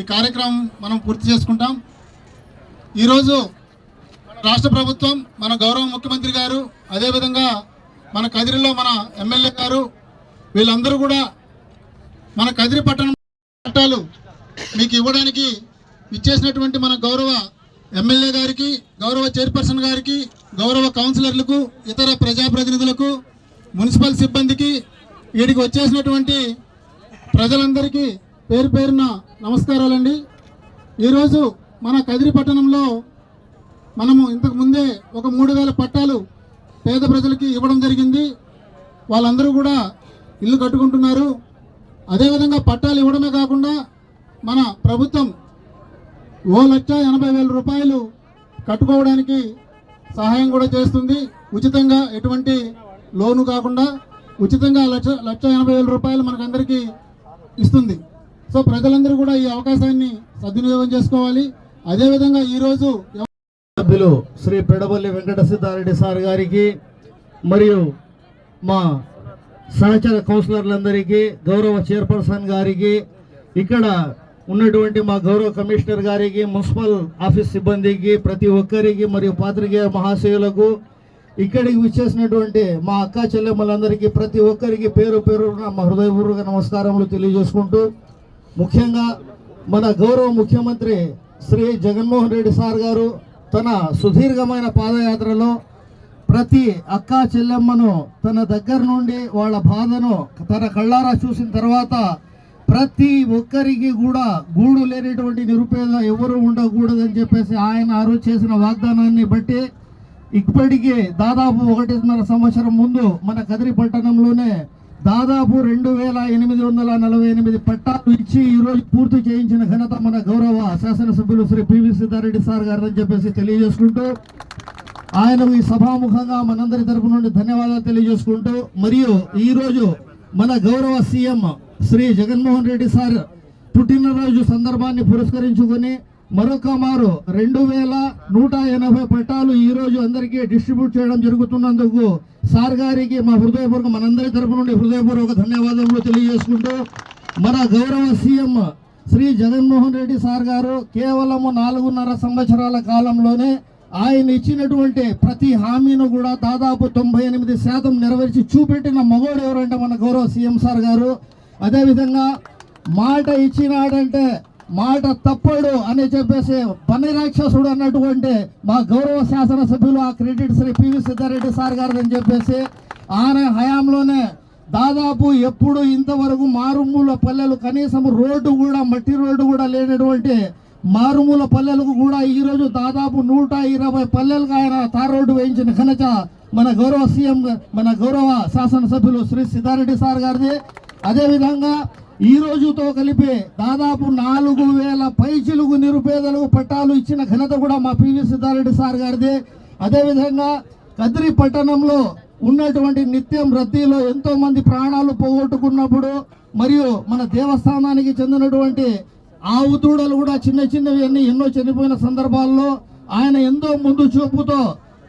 ఈ కార్యక్రమం మనం పూర్తి చేసుకుంటాం. ఈరోజు రాష్ట్ర ప్రభుత్వం మన గౌరవ ముఖ్యమంత్రి గారు అదేవిధంగా మన కదిరిలో మన ఎమ్మెల్యే గారు వీళ్ళందరూ కూడా మన కదిరి పట్టణం చట్టాలు మీకు ఇవ్వడానికి ఇచ్చేసినటువంటి మన గౌరవ ఎమ్మెల్యే గారికి గౌరవ చైర్పర్సన్ గారికి గౌరవ కౌన్సిలర్లకు ఇతర ప్రజాప్రతినిధులకు మున్సిపల్ సిబ్బందికి వీడికి వచ్చేసినటువంటి ప్రజలందరికీ పేరు పేరున నమస్కారాలండి. ఈరోజు మన కదిరి పట్టణంలో మనము ఇంతకు ముందే ఒక మూడు వేల పట్టాలు పేద ప్రజలకి ఇవ్వడం జరిగింది. వాళ్ళందరూ కూడా ఇల్లు కట్టుకుంటున్నారు. అదేవిధంగా పట్టాలు ఇవ్వడమే కాకుండా మన ప్రభుత్వం ఓ లక్ష ఎనభై వేల రూపాయలు కట్టుకోవడానికి సహాయం కూడా చేస్తుంది. ఉచితంగా ఎటువంటి లోను కాకుండా ఉచితంగా లక్ష లక్ష ఎనభై వేల రూపాయలు మనకందరికీ ఇస్తుంది. సో ప్రజలందరూ కూడా ఈ అవకాశాన్ని సద్వినియోగం చేసుకోవాలి. అదేవిధంగా ఈరోజు సభ్యులు శ్రీ పెడబల్లి వెంకట సిద్ధారెడ్డి సార్ గారికి మరియు మా సహచర కౌన్సిలర్లందరికీ గౌరవ చైర్పర్సన్ గారికి ఇక్కడ ఉన్నటువంటి మా గౌరవ కమిషనర్ గారికి మున్సిపల్ ఆఫీస్ సిబ్బందికి ప్రతి ఒక్కరికి మరియు పాత్రికేయ మహాశయులకు ఇక్కడికి విచ్చేసినటువంటి మా అక్క చెల్లెమ్మలందరికీ ప్రతి ఒక్కరికి పేరు పేరున మా హృదయపూర్వక నమస్కారములు తెలియజేసుకుంటూ ముఖ్యంగా మన గౌరవ ముఖ్యమంత్రి శ్రీ జగన్మోహన్ రెడ్డి సార్ గారు తన సుదీర్ఘమైన పాదయాత్రలో ప్రతి అక్క చెల్లెమ్మను తన దగ్గర నుండి వాళ్ళ బాధను తన కళ్ళారా చూసిన తర్వాత ప్రతి ఒక్కరికి కూడా గూడు లేనటువంటి నిరుపేద ఎవరు ఉండకూడదని చెప్పేసి ఆయన ఆ రోజు చేసిన వాగ్దానాన్ని బట్టి ఇప్పటికీ దాదాపు ఒకటిన్నర సంవత్సరం ముందు మన కదిరి పట్టణంలోనే దాదాపు రెండు వేల ఎనిమిది వందల నలభై ఎనిమిది పట్టాలు ఇచ్చి ఈరోజు పూర్తి చేయించిన ఘనత మన గౌరవ శాసనసభ్యులు శ్రీ పివి సిద్ధారెడ్డి సార్ గారు అని చెప్పేసి తెలియజేసుకుంటూ ఆయనకు ఈ సభాముఖంగా మనందరి తరపు నుండి ధన్యవాదాలు తెలియజేసుకుంటూ మరియు ఈరోజు మన గౌరవ సీఎం శ్రీ జగన్మోహన్ రెడ్డి సార్ పుట్టినరోజు సందర్భాన్ని పురస్కరించుకొని మరొక మారు రెండు వేల నూట ఎనభై పట్టాలు ఈ రోజు అందరికీ డిస్ట్రిబ్యూట్ చేయడం జరుగుతున్నందుకు సార్ గారికి మా హృదయపూర్వక మనందరి తరపు నుండి హృదయపూర్వక ధన్యవాదములు తెలియజేసుకుంటూ మన గౌరవ సీఎం శ్రీ జగన్మోహన్ రెడ్డి సార్ గారు కేవలము నాలుగున్నర సంవత్సరాల కాలంలోనే ఆయన ఇచ్చినటువంటి ప్రతి హామీను కూడా దాదాపు తొంభై ఎనిమిది శాతం నెరవేర్చి చూపెట్టిన మగోడు ఎవరంటే మన గౌరవ సీఎం సార్ గారు. అదేవిధంగా మాట ఇచ్చినాడంటే మాట తప్పడు అని చెప్పేసి పని రాక్షసుడు అన్నటువంటి మా గౌరవ శాసనసభ్యులు ఆ credit Shri PV Siddhareddy sir గారు అని చెప్పేసి ఆయన హయాంలోనే దాదాపు ఎప్పుడు ఇంతవరకు మారుమూల పల్లెలు కనీసం రోడ్డు కూడా మట్టి రోడ్డు కూడా లేనటువంటి మారుమూల పల్లెలకు కూడా ఈ రోజు దాదాపు నూట ఇరవై పల్లెలకు ఆయన తార్ రోడ్డు వేయించిన ఘనత మన గౌరవ సీఎం మన గౌరవ శాసనసభ్యులు శ్రీ సిద్ధారెడ్డి సార్ గారిది. అదేవిధంగా ఈ రోజుతో కలిపి దాదాపు నాలుగు వేల పైచిలుగు నిరుపేదలకు పట్టాలు ఇచ్చిన ఘనత కూడా మా పివి సిద్ధారెడ్డి సార్ గారిది. అదేవిధంగా కదిరి పట్టణంలో ఉన్నటువంటి నిత్యం రద్దీలో ఎంతో మంది ప్రాణాలు పోగొట్టుకున్నప్పుడు మరియు మన దేవస్థానానికి చెందినటువంటి ఆవు దూడలు కూడా చిన్న చిన్నవి అన్ని ఎన్నో చనిపోయిన సందర్భాల్లో ఆయన ఎంతో ముందు చూపుతో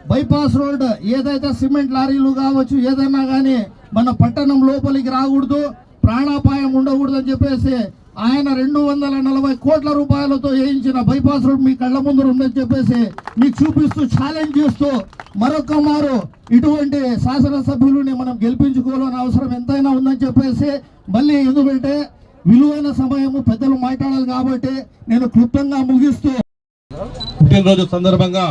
బైపాస్ రోడ్ ఏదైతే సిమెంట్ లారీలు కావచ్చు ఏదైనా కానీ మన పట్టణం లోపలికి రాకూడదు. ప్రాణాపాయం ఉండకూడదని చెప్పేసి ఆయన రెండు వందల నలభై కోట్ల రూపాయలతో వేయించిన బైపాస్ రోడ్ మీ కళ్ళ ముందు ఉందని చెప్పేసి మీకు చూపిస్తూ ఛాలెంజ్ చేస్తూ మరొక మారు ఇటువంటి శాసనసభ్యులని మనం గెలిపించుకోవాలని అవసరం ఎంతైనా ఉందని చెప్పేసి మళ్ళీ ఎందుకంటే విలువైన సమయము పెద్దలు మాట్లాడాలి కాబట్టి నేను క్లుప్తంగా ముగిస్తూ పుట్టినరోజు సందర్భంగా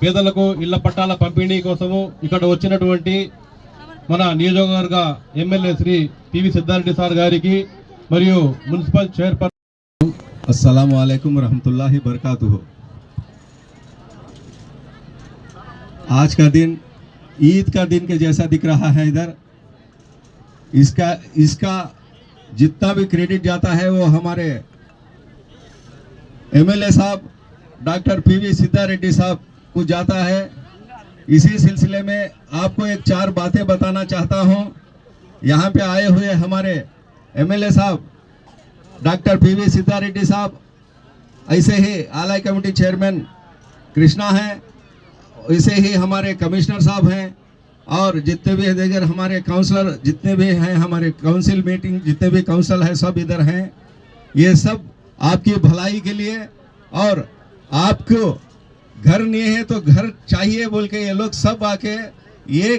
పేదలకు ఇళ్ళ పట్టాల పంపిణీ కోసము ఇక్కడ వచ్చినటువంటి మన నియోజకవర్గ MLA Shri PV Siddhareddy sir గారికి మరియు మున్సిపల్ చైర్పర్సన్ अस्सलाम वालेकुम रहमतुल्लाहि बरकातुहू आज का दिन ईद का दिन के जैसा दिख रहा है इधर इसका इसका जितना भी क्रेडिट जाता है वो हमारे एमएलए साहब डॉक्टर पीवी सिद्धा रेड्डी साहब को जाता है इसी सिलसिले में आपको एक चार बातें बताना चाहता हूँ। यहाँ पे आए हुए हमारे एमएलए साहब, डॉक्टर पीवी सिद्धा रेड्डी साहब, ऐसे ही आलाई कमेटी चेयरमैन कृष्णा हैं, ऐसे ही हमारे कमिश्नर साहब हैं, और जितने भी इधर हमारे काउंसलर, जितने भी हैं हमारे काउंसिल मीटिंग, जितने भी काउंसिल हैं, सब इधर हैं। ये सब आपकी भलाई के लिए और आपको घर नहीं है तो घर चाहिए बोल के ये लोग सब आके ये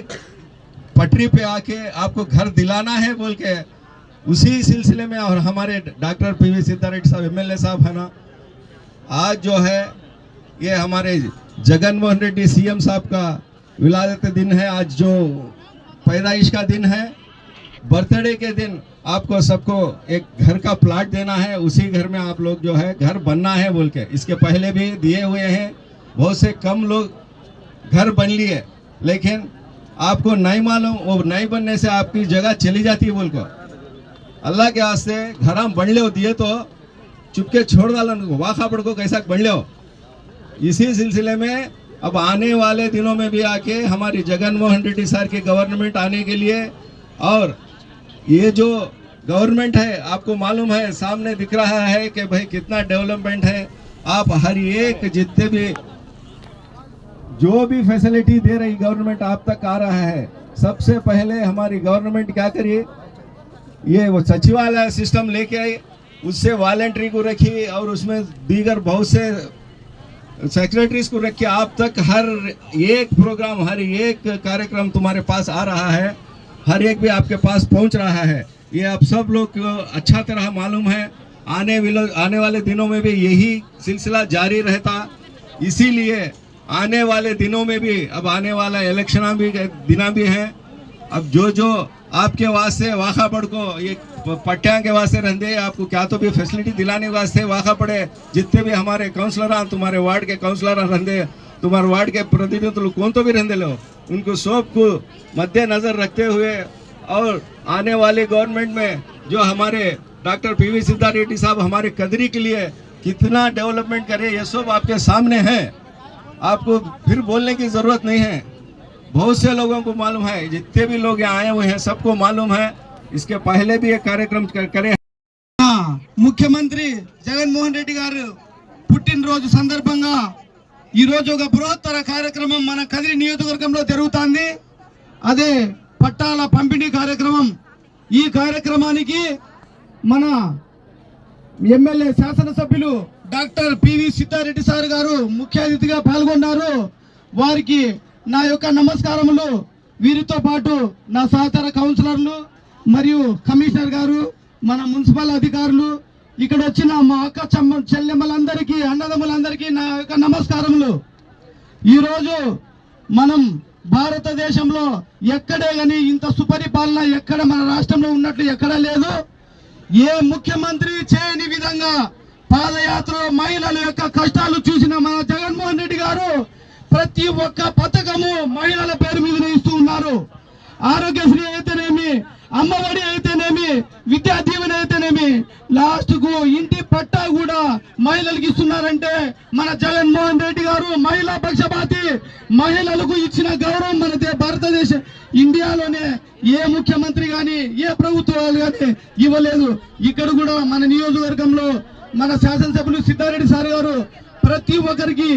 पटरी पे आके आपको घर दिलाना है बोल के, उसी सिलसिले में और हमारे डॉक्टर पी वी सिद्धारेड्डी साहब एमएलए साहब है ना, आज जो है, ये हमारे जगन मोहन रेड्डी सीएम साहब का विलादत दिन है, आज जो पैदाइश का दिन है, बर्थडे के दिन आपको सबको एक घर का प्लाट देना है, उसी घर में आप लोग जो है घर बनना है बोल के, इसके पहले भी दिए हुए हैं। बहुत से कम लोग घर बन लिए, लेकिन आपको नहीं मालूम, वो नहीं बनने से आपकी जगह चली जाती है बोल को अल्लाह के वास्ते घर हम बन लो दिए तो चुपके छोड़ डालो वाखा पड़ को कैसा बन लो इसी सिलसिले में अब आने वाले दिनों में भी आके हमारी जगन मोहन रेड्डी सर की गवर्नमेंट आने के लिए और ये जो गवर्नमेंट है, आपको मालूम है, सामने दिख रहा है कि भाई कितना डेवलपमेंट है। आप हर एक जितने भी जो भी फैसिलिटी दे रही गवर्नमेंट आप तक आ रहा है, सबसे पहले हमारी गवर्नमेंट क्या करिए? ये वो सचिवालय सिस्टम लेके आई उससे वॉलेंट्री को रखी और उसमें दीगर बहुत से सेक्रेटरीज को रख के आप तक हर एक प्रोग्राम हर एक कार्यक्रम तुम्हारे पास आ रहा है, हर एक भी आपके पास पहुँच रहा है। ये आप सब लोग अच्छा तरह मालूम है। आने आने वाले दिनों में भी यही सिलसिला जारी रहता। इसीलिए आने वाले दिनों में भी, अब आने वाला इलेक्शन भी, दिना भी है। अब जो जो आपके वास्ते वाखा पड़ को, ये पट्टिया के वास्ते रहते आपको क्या तो भी फैसिलिटी दिलाने वास्ते वाखा पड़े। जितने भी हमारे काउंसलर तुम्हारे वार्ड के काउंसलर रहते तुम्हारे वार्ड के प्रतिनिधि लोग कौन तो भी रहते लो? उनको सबको मद्देनजर रखते हुए और आने वाले गवर्नमेंट में जो हमारे डॉक्टर पी वी रेड्डी साहब हमारे कदरी के लिए कितना डेवलपमेंट करे, ये सब आपके सामने है। आपको फिर बोलने की जरूरत नहीं है बहुत से लोगों को मालूम है जितने भी लोग यहाँ आए हुए हैं सबको मालूम है इसके पहले भी एक कार्यक्रम कर- करे ముఖ్యమంత్రి జగన్మోహన్ రెడ్డి గారు పుట్టినరోజు సందర్భంగా ఈ రోజు ఒక బృహత్తర కార్యక్రమం మన కదిరి నియోజకవర్గంలో జరుగుతుంది అదే పట్టాల పంపిణీ కార్యక్రమం ఈ కార్యక్రమానికి మన ఎమ్మెల్యే శాసనసభ్యులు doctor P V Siddha Reddy sir గారు ముఖ్య అతిథిగా పాల్గొన్నారు. వారికి నా యొక్క నమస్కారములు. వీరితో పాటు నా సహచార కౌన్సిలర్లు మరియు కమిషనర్ గారు మన మున్సిపల్ అధికారులు ఇక్కడ వచ్చిన మా అక్క చెమ్మ చెల్లెమ్మలందరికీ అన్నదమ్ములందరికీ నా యొక్క నమస్కారములు. ఈరోజు మనం భారతదేశంలో ఎక్కడే కానీ ఇంత సుపరిపాలన ఎక్కడ మన రాష్ట్రంలో ఉన్నట్లు ఎక్కడా లేదు. ఏ ముఖ్యమంత్రి చేయని విధంగా పాదయాత్రలో మహిళల యొక్క కష్టాలు చూసిన మన జగన్మోహన్ రెడ్డి గారు ప్రతి ఒక్క పథకము మహిళల పేరు మీద ఇస్తూ ఉన్నారు. ఆరోగ్యశ్రీ అయితేనేమి అమ్మఒడి అయితేనేమి విద్యా దీవెన అయితేనేమి లాస్ట్కు ఇంటి పట్టా కూడా మహిళలకు ఇస్తున్నారంటే మన జగన్మోహన్ రెడ్డి గారు మహిళా పక్షపాతి మహిళలకు ఇచ్చిన గౌరవం మన భారతదేశ ఇండియాలోనే ఏ ముఖ్యమంత్రి కానీ ఏ ప్రభుత్వాలు కానీ ఇవ్వలేదు. ఇక్కడ కూడా మన నియోజకవర్గంలో మన శాసనసభ్యులు సిద్ధారెడ్డి సార్ గారు ప్రతి ఒక్కరికి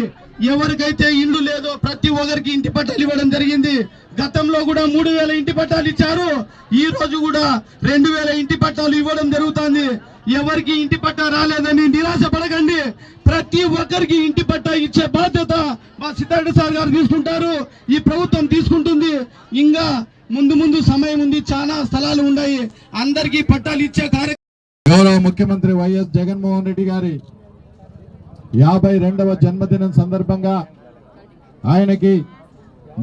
ఎవరికైతే ఇండ్లు లేదో ప్రతి ఒక్కరికి ఇంటి పట్టాలు ఇవ్వడం జరిగింది. గతంలో కూడా మూడు వేల ఇంటి పట్టాలు ఇచ్చారు. ఈ రోజు కూడా రెండు వేల ఇంటి పట్టాలు ఇవ్వడం జరుగుతుంది. ఎవరికి ఇంటి పట్టా రాలేదని నిరాశ పడకండి. ప్రతి ఒక్కరికి ఇంటి పట్టా ఇచ్చే బాధ్యత మా సిద్ధార్థ సార్ గారు తీసుకుంటారు. ఈ ప్రభుత్వం తీసుకుంటుంది. ఇంకా ముందు ముందు సమయం ఉంది. చాలా స్థలాలు ఉన్నాయి. అందరికీ పట్టాలు ఇచ్చే కార్యక్రమం గౌరవ ముఖ్యమంత్రి వైఎస్ జగన్మోహన్ రెడ్డి గారి యాభై రెండవ జన్మదినం సందర్భంగా ఆయనకి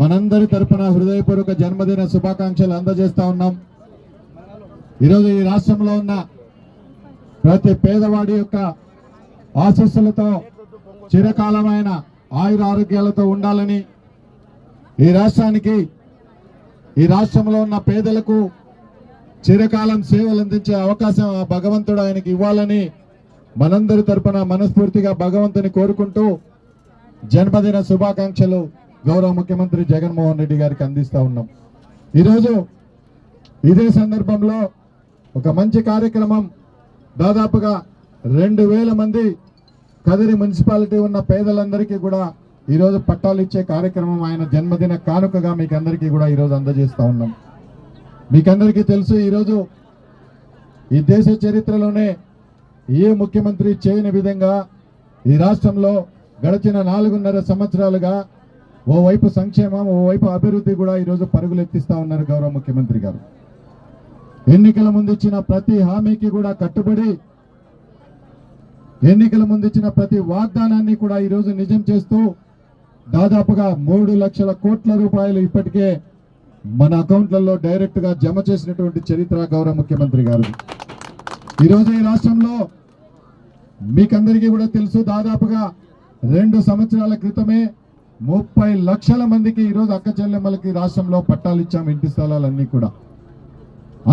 మనందరి తరపున హృదయపూర్వక జన్మదిన శుభాకాంక్షలు అందజేస్తా ఉన్నాం. ఈరోజు ఈ రాష్ట్రంలో ఉన్న ప్రతి పేదవాడి యొక్క ఆశస్సులతో చిరకాలమైన ఆయుర ఆరోగ్యాలతో ఉండాలని ఈ రాష్ట్రానికి ఈ రాష్ట్రంలో ఉన్న పేదలకు చిరకాలం సేవలు అందించే అవకాశం ఆ భగవంతుడు ఆయనకి ఇవ్వాలని మనందరి తరపున మనస్ఫూర్తిగా భగవంతుని కోరుకుంటూ జన్మదిన శుభాకాంక్షలు గౌరవ ముఖ్యమంత్రి జగన్మోహన్ రెడ్డి గారికి అందిస్తూ ఉన్నాం. ఈరోజు ఇదే సందర్భంలో ఒక మంచి కార్యక్రమం దాదాపుగా రెండు వేల మంది కదిరి మున్సిపాలిటీ ఉన్న పేదలందరికీ కూడా ఈరోజు పట్టాలు ఇచ్చే కార్యక్రమం ఆయన జన్మదిన కానుకగా మీకు అందరికీ కూడా ఈరోజు అందజేస్తూ ఉన్నాం. మీకందరికీ తెలుసు ఈరోజు ఈ దేశ చరిత్రలోనే ఏ ముఖ్యమంత్రి చేయని విధంగా ఈ రాష్ట్రంలో గడిచిన నాలుగున్నర సంవత్సరాలుగా ఓవైపు సంక్షేమం ఓవైపు అభివృద్ధి కూడా ఈరోజు పరుగులెత్తిస్తూ ఉన్నారు గౌరవ ముఖ్యమంత్రి గారు. ఎన్నికల ముందు ఇచ్చిన ప్రతి హామీకి కూడా కట్టుబడి ఎన్నికల ముందు ఇచ్చిన ప్రతి వాగ్దానాన్ని కూడా ఈరోజు నిజం చేస్తూ దాదాపుగా మూడు లక్షల కోట్ల రూపాయలు ఇప్పటికే మన అకౌంట్లలో డైరెక్ట్గా జమ చేసినటువంటి చరిత్ర గౌరవ ముఖ్యమంత్రి గారు. ఈరోజు ఈ రాష్ట్రంలో మీకందరికీ కూడా తెలుసు దాదాపుగా రెండు సంవత్సరాల క్రితమే ముప్పై లక్షల మందికి ఈరోజు అక్క చెల్లెమ్మలకి రాష్ట్రంలో పట్టాలు ఇచ్చాం ఇంటి స్థలాలన్నీ కూడా.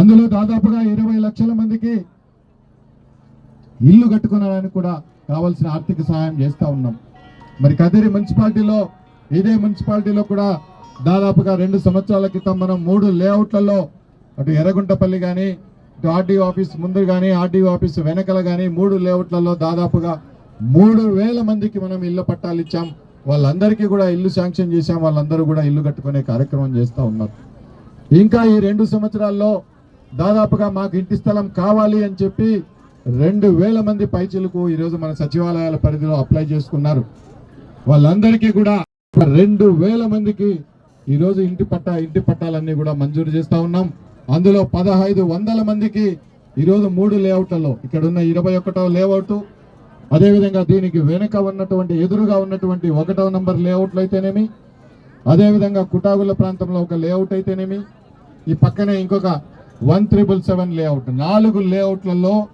అందులో దాదాపుగా ఇరవై లక్షల మందికి ఇల్లు కట్టుకునడానికి కూడా కావాల్సిన ఆర్థిక సహాయం చేస్తా ఉన్నాం. మరి కదిరి మున్సిపాలిటీలో ఇదే మున్సిపాలిటీలో కూడా దాదాపుగా రెండు సంవత్సరాల క్రితం మనం మూడు లేఅవుట్లలో అటు ఎర్రగుంటపల్లి కానీ ఇటు ఆర్డీఓ ఆఫీస్ ముందు కానీ ఆర్డీఓ ఆఫీస్ వెనకల కానీ మూడు లేఅవుట్లలో దాదాపుగా మూడు వేల మందికి మనం ఇల్లు పట్టాలు ఇచ్చాం. వాళ్ళందరికీ కూడా ఇల్లు శాంక్షన్ చేశాం. వాళ్ళందరూ కూడా ఇల్లు కట్టుకునే కార్యక్రమం చేస్తూ ఉన్నారు. ఇంకా ఈ రెండు సంవత్సరాల్లో దాదాపుగా మాకు ఇంటి స్థలం కావాలి అని చెప్పి రెండు వేల మంది పైచిలకు ఈరోజు మన సచివాలయాల పరిధిలో అప్లై చేసుకున్నారు. వాళ్ళందరికీ కూడా రెండు వేల మందికి ఈరోజు ఇంటి పట్ట ఇంటి పట్టాలన్నీ కూడా మంజూరు చేస్తూ ఉన్నాం. అందులో పదహైదు వందల మందికి ఈరోజు మూడు లేఅవుట్లలో ఇక్కడ ఉన్న ఇరవై ఒకటో లేఅవుట్ అదేవిధంగా దీనికి వెనుక ఉన్నటువంటి ఎదురుగా ఉన్నటువంటి ఒకటో నంబర్ లేఅవుట్లు అయితేనేమి అదేవిధంగా కుటాగుల ప్రాంతంలో ఒక లేఅవుట్ అయితేనేమి ఈ పక్కనే ఇంకొక వన్ త్రిబుల్ సెవెన్ లేఅవుట్. నాలుగు లేఅవుట్లలో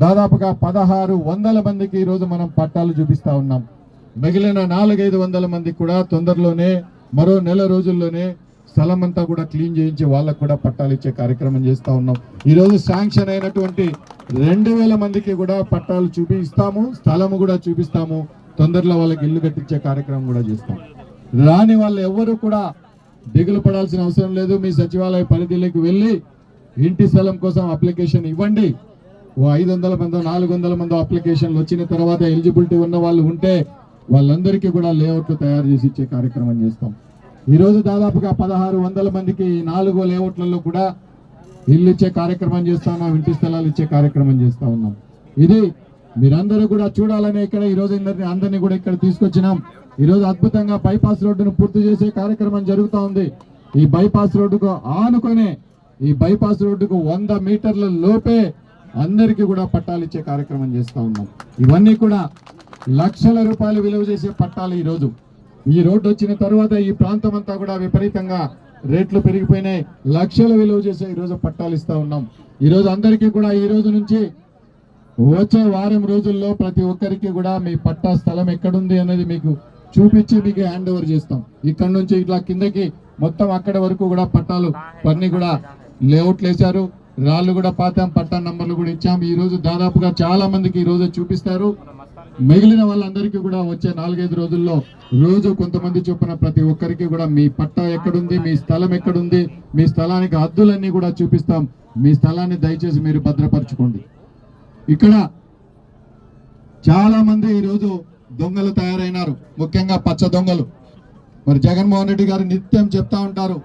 దాదాపుగా పదహారు వందల మందికి ఈరోజు మనం పట్టాలు చూపిస్తూ ఉన్నాం. మిగిలిన నాలుగైదు వందల మందికి కూడా తొందరలోనే మరో నెల రోజుల్లోనే స్థలం అంతా కూడా క్లీన్ చేయించి వాళ్ళకు కూడా పట్టాలు ఇచ్చే కార్యక్రమం చేస్తూ ఉన్నాం. ఈరోజు శాంక్షన్ అయినటువంటి రెండు వేల మందికి కూడా పట్టాలు చూపిస్తాము స్థలము కూడా చూపిస్తాము తొందరలో వాళ్ళకి ఇల్లు కట్టించే కార్యక్రమం కూడా చేస్తాం. రాని వాళ్ళు ఎవ్వరూ కూడా దిగులు పడాల్సిన అవసరం లేదు. మీ సచివాలయ పరిధిలోకి వెళ్ళి ఇంటి స్థలం కోసం అప్లికేషన్ ఇవ్వండి. ఓ ఐదు వందల మందో నాలుగు వందల మందో అప్లికేషన్లు వచ్చిన తర్వాత ఎలిజిబిలిటీ ఉన్న వాళ్ళు ఉంటే వాళ్ళందరికీ కూడా లేఅవుట్లు తయారు చేసి ఇచ్చే కార్యక్రమం చేస్తాం. ఈరోజు దాదాపుగా పదహారు వందల మందికి ఈ లేఅవుట్లలో కూడా ఇల్లు ఇచ్చే కార్యక్రమం చేస్తా ఉన్నాం ఇంటి స్థలాలు ఇచ్చే కార్యక్రమం చేస్తా ఉన్నాం. ఇది మీరందరూ కూడా చూడాలని ఇక్కడ ఈ రోజు అందరినీ కూడా ఇక్కడ తీసుకొచ్చినాం. ఈరోజు అద్భుతంగా బైపాస్ రోడ్డును పూర్తి చేసే కార్యక్రమం జరుగుతూ ఉంది. ఈ బైపాస్ రోడ్డుకు ఆనుకొనే ఈ బైపాస్ రోడ్డుకు వంద మీటర్ల లోపే అందరికీ కూడా పట్టాలు ఇచ్చే కార్యక్రమం చేస్తూ ఉన్నాం. ఇవన్నీ కూడా లక్షల రూపాయలు విలువ చేసే పట్టాలు ఈ రోజు. ఈ రోడ్డు వచ్చిన తర్వాత ఈ ప్రాంతం అంతా కూడా విపరీతంగా రేట్లు పెరిగిపోయినాయి. లక్షల విలువ చేసే ఈ రోజు పట్టాలు ఇస్తా ఉన్నాం. ఈ రోజు అందరికీ కూడా ఈ రోజు నుంచి వచ్చే వారం రోజుల్లో ప్రతి ఒక్కరికి కూడా మీ పట్టా స్థలం ఎక్కడుంది అనేది మీకు చూపించి మీకు హ్యాండ్ ఓవర్ చేస్తాం. ఇక్కడ నుంచి ఇట్లా కిందకి మొత్తం అక్కడ వరకు కూడా పట్టాలు పన్ని కూడా లేఅవుట్లు వేశారు రాళ్ళు కూడా పాతాం పట్టా నంబర్లు కూడా ఇచ్చాం. ఈ రోజు దాదాపుగా చాలా మందికి ఈ రోజు చూపిస్తారు. మిగిలిన వాళ్ళందరికీ కూడా వచ్చే నాలుగైదు రోజుల్లో రోజు కొంతమంది చొప్పున ప్రతి ఒక్కరికి కూడా మీ పట్టా ఎక్కడుంది మీ స్థలం ఎక్కడుంది మీ స్థలానికి హద్దులన్నీ కూడా చూపిస్తాం. మీ స్థలాన్ని దయచేసి మీరు భద్రపరచుకోండి. ఇక్కడ చాలా మంది ఈరోజు దొంగలు తయారైనారు. ముఖ్యంగా పచ్చ దొంగలు. మరి జగన్మోహన్ రెడ్డి గారు నిత్యం చెప్తా ఉంటారు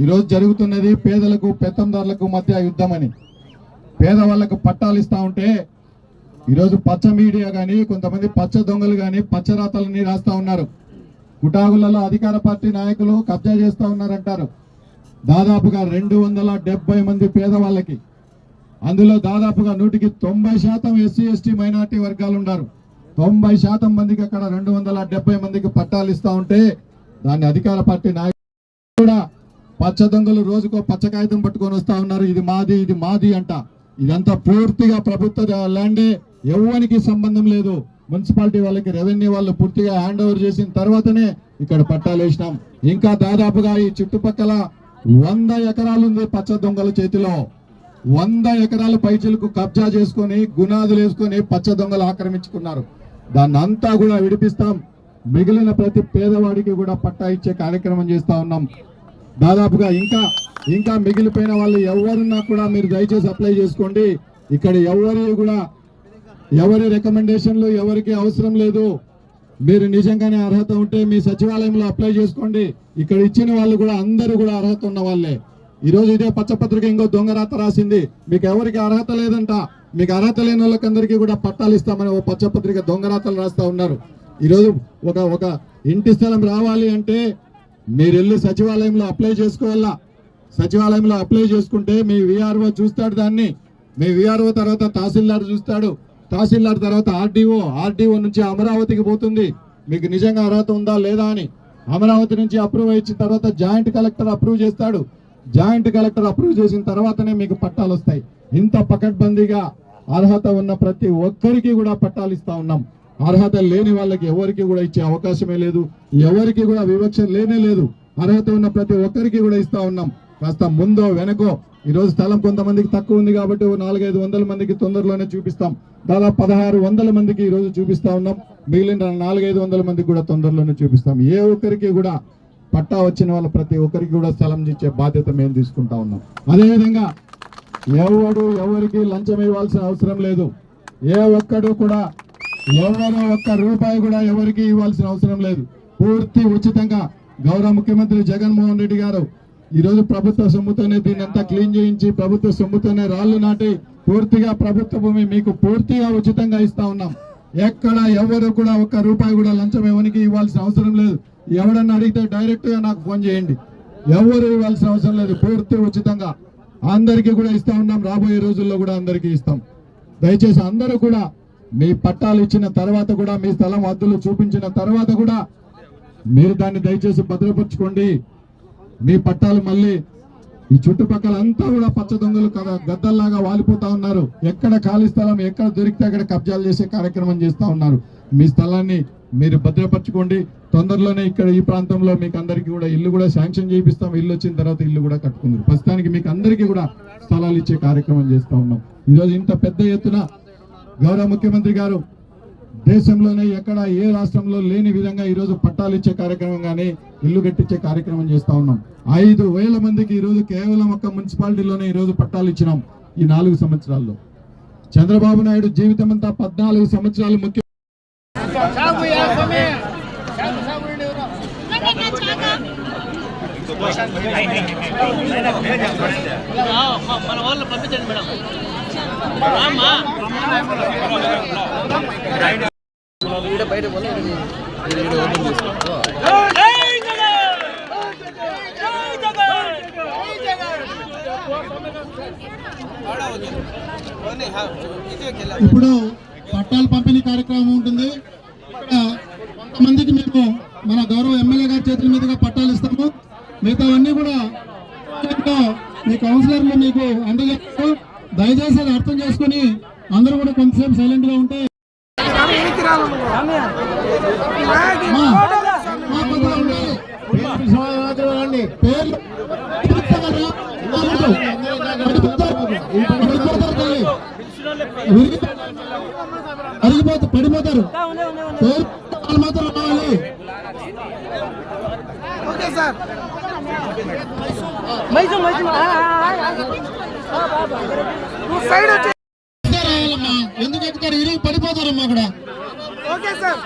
ఈరోజు జరుగుతున్నది పేదలకు పెత్తందారులకు మధ్య యుద్ధం అని పేదవాళ్ళకు పట్టాలు ఇస్తా ఉంటే ఈరోజు పచ్చ మీడియా కానీ కొంతమంది పచ్చ దొంగలు కానీ పచ్చ రాతలని రాస్తా ఉన్నారు. కుటాగులలో అధికార పార్టీ నాయకులు కబ్జా చేస్తూ ఉన్నారంటారు. దాదాపుగా రెండు వందల డెబ్బై మంది పేదవాళ్ళకి. అందులో దాదాపుగా నూటికి తొంభై శాతం ఎస్సీ ఎస్టీ మైనార్టీ వర్గాలు ఉన్నారు. తొంభై శాతం మందికి అక్కడ రెండు వందల డెబ్బై మందికి పట్టాలు ఇస్తూ ఉంటే దాన్ని అధికార పార్టీ నాయకులు కూడా పచ్చ దొంగలు రోజుకో పచ్చ కాగితం పట్టుకొని వస్తూ ఉన్నారు. ఇది మాది ఇది మాది అంట. ఇదంతా పూర్తిగా ప్రభుత్వ ల్యాండే. ఎవరికి సంబంధం లేదు. మున్సిపాలిటీ వాళ్ళకి రెవెన్యూ వాళ్ళు పూర్తిగా హ్యాండ్ ఓవర్ చేసిన తర్వాతనే ఇక్కడ పట్టాలు వేసినాం. ఇంకా దాదాపుగా ఈ చుట్టుపక్కల వంద ఎకరాలు ఉంది పచ్చ దొంగల చేతిలో. వంద ఎకరాల పైచలకు కబ్జా చేసుకొని గునాదులు వేసుకొని పచ్చ దొంగలు ఆక్రమించుకున్నారు. దాన్ని అంతా కూడా విడిపిస్తాం. మిగిలిన ప్రతి పేదవాడికి కూడా పట్టా ఇచ్చే కార్యక్రమం చేస్తా ఉన్నాం. దాదాపుగా ఇంకా ఇంకా మిగిలిపోయిన వాళ్ళు ఎవరున్నా కూడా మీరు దయచేసి అప్లై చేసుకోండి. ఇక్కడ ఎవరి కూడా ఎవరి రికమెండేషన్లు ఎవరికి అవసరం లేదు. మీరు నిజంగానే అర్హత ఉంటే మీ సచివాలయంలో అప్లై చేసుకోండి. ఇక్కడ ఇచ్చిన వాళ్ళు కూడా అందరూ కూడా అర్హత ఉన్న వాళ్ళే. ఈరోజు ఇదే పచ్చపత్రిక ఇంకో దొంగ రాత రాసింది. మీకు ఎవరికి అర్హత లేదంట. మీకు అర్హత లేని వాళ్ళకందరికీ కూడా పట్టాలు ఇస్తామని ఓ పచ్చపత్రిక దొంగ రాతలు రాస్తా ఉన్నారు. ఈరోజు ఒక ఒక ఇంటి స్థలం రావాలి అంటే మీరు వెళ్ళి సచివాలయంలో అప్లై చేసుకోవాలా? సచివాలయంలో అప్లై చేసుకుంటే మీ విఆర్ఓ చూస్తాడు దాన్ని. మీ విఆర్ఓ తర్వాత తహసీల్దార్ చూస్తాడు. తహసీల్దార్ తర్వాత ఆర్డీఓ ఆర్డీఓ నుంచి అమరావతికి పోతుంది. మీకు నిజంగా అర్హత ఉందా లేదా అని అమరావతి నుంచి అప్రూవ్ ఇచ్చిన తర్వాత జాయింట్ కలెక్టర్ అప్రూవ్ చేస్తాడు. జాయింట్ కలెక్టర్ అప్రూవ్ చేసిన తర్వాతనే మీకు పట్టాలు వస్తాయి. ఇంత పకడ్బందీగా అర్హత ఉన్న ప్రతి ఒక్కరికి కూడా పట్టాలు ఇస్తా ఉన్నాం. అర్హత లేని వాళ్ళకి ఎవరికి కూడా ఇచ్చే అవకాశమే లేదు. ఎవరికి కూడా వివక్ష లేనే లేదు. అర్హత ఉన్న ప్రతి ఒక్కరికి కూడా ఇస్తా ఉన్నాం. కాస్త ముందో వెనకో ఈరోజు స్థలం కొంతమందికి తక్కువ ఉంది కాబట్టి నాలుగైదు వందల మందికి తొందరలోనే చూపిస్తాం. దాదాపు పదహారు వందల మందికి ఈ రోజు చూపిస్తా ఉన్నాం. మిగిలిన నాలుగైదు వందల మందికి కూడా తొందరలోనే చూపిస్తాం. ఏ ఒక్కరికి కూడా పట్టా వచ్చిన వాళ్ళ ప్రతి ఒక్కరికి కూడా స్థలం ఇచ్చే బాధ్యత మేము తీసుకుంటా ఉన్నాం. అదేవిధంగా ఎవడు ఎవరికి లంచం ఇవ్వాల్సిన అవసరం లేదు. ఏ ఒక్కడు కూడా ఎవరో ఒక్క రూపాయి కూడా ఎవరికి ఇవ్వాల్సిన అవసరం లేదు. పూర్తి ఉచితంగా గౌరవ ముఖ్యమంత్రి జగన్మోహన్ రెడ్డి గారు ఈ రోజు ప్రభుత్వ సొమ్ముతోనే దీన్ని అంతా క్లీన్ చేయించి ప్రభుత్వ సొమ్ముతోనే రాళ్ళు నాటి పూర్తిగా ప్రభుత్వ భూమి మీకు పూర్తిగా ఉచితంగా ఇస్తా ఉన్నాం. ఎక్కడ ఎవరు కూడా ఒక్క రూపాయి కూడా లంచం ఎవరికి ఇవ్వాల్సిన అవసరం లేదు. ఎవడన్నా అడిగితే డైరెక్ట్గా నాకు ఫోన్ చేయండి. ఎవరు ఇవ్వాల్సిన అవసరం లేదు. పూర్తి ఉచితంగా అందరికీ కూడా ఇస్తా ఉన్నాం. రాబోయే రోజుల్లో కూడా అందరికీ ఇస్తాం. దయచేసి అందరూ కూడా మీ పట్టాలు ఇచ్చిన తర్వాత కూడా మీ స్థలం అద్దులు చూపించిన తర్వాత కూడా మీరు దాన్ని దయచేసి భద్రపరచుకోండి. మీ పట్టాలు మళ్ళీ ఈ చుట్టుపక్కల అంతా కూడా పచ్చ దొంగలు కదా గద్దల్లాగా వాలిపోతా ఉన్నారు. ఎక్కడ ఖాళీ స్థలం ఎక్కడ దొరికితే అక్కడ కబ్జాలు చేసే కార్యక్రమం చేస్తూ ఉన్నారు. మీ స్థలాన్ని మీరు భద్రపరచుకోండి. తొందరలోనే ఇక్కడ ఈ ప్రాంతంలో మీకు అందరికీ కూడా ఇల్లు కూడా శాంక్షన్ చేయిస్తాం ఇల్లు వచ్చిన తర్వాత ఇల్లు కూడా కట్టుకుంది ప్రస్తుతానికి మీకు అందరికీ కూడా స్థలాలు ఇచ్చే కార్యక్రమం చేస్తూ ఉన్నాం. ఈరోజు ఇంత పెద్ద ఎత్తున గౌరవ ముఖ్యమంత్రి గారు దేశంలోనే ఎక్కడ ఏ రాష్ట్రంలో లేని విధంగా ఈరోజు పట్టాలు ఇచ్చే కార్యక్రమం కానీ ఇల్లు కట్టించే కార్యక్రమం చేస్తా ఉన్నాం. ఐదు వేల మందికి ఈ రోజు కేవలం ఒక్క మున్సిపాలిటీలోనే ఈరోజు పట్టాలు ఇచ్చినాం ఈ నాలుగు సంవత్సరాల్లో. చంద్రబాబు నాయుడు జీవితం అంతా పద్నాలుగు సంవత్సరాలు ముఖ్య మన వాళ్ళు పంపించండి మేడం ఇప్పుడు పట్టాల పంపిణీ కార్యక్రమం ఉంటుంది. ఇక్కడ కొంతమందికి మేము మన గౌరవ ఎమ్మెల్యే గారి చేతుల మీదుగా పట్టాలు ఇస్తాము. మిగతావన్నీ కూడా మీ కౌన్సిలర్లు మీకు అందజేస్తారు. దయచేసి అది అర్థం చేసుకుని అందరూ కూడా కొంతసేపు సైలెంట్గా ఉంటే పేర్లు చెప్తారా? పడిపోతారు. పేరు మాత్రం రావాలి మైసూర్ మైసూర్ సైడ్ వచ్చి ఎందుకు ఎక్కుతారు ఇరిగి పడిపోతారమ్మా అక్కడ. Okay sir.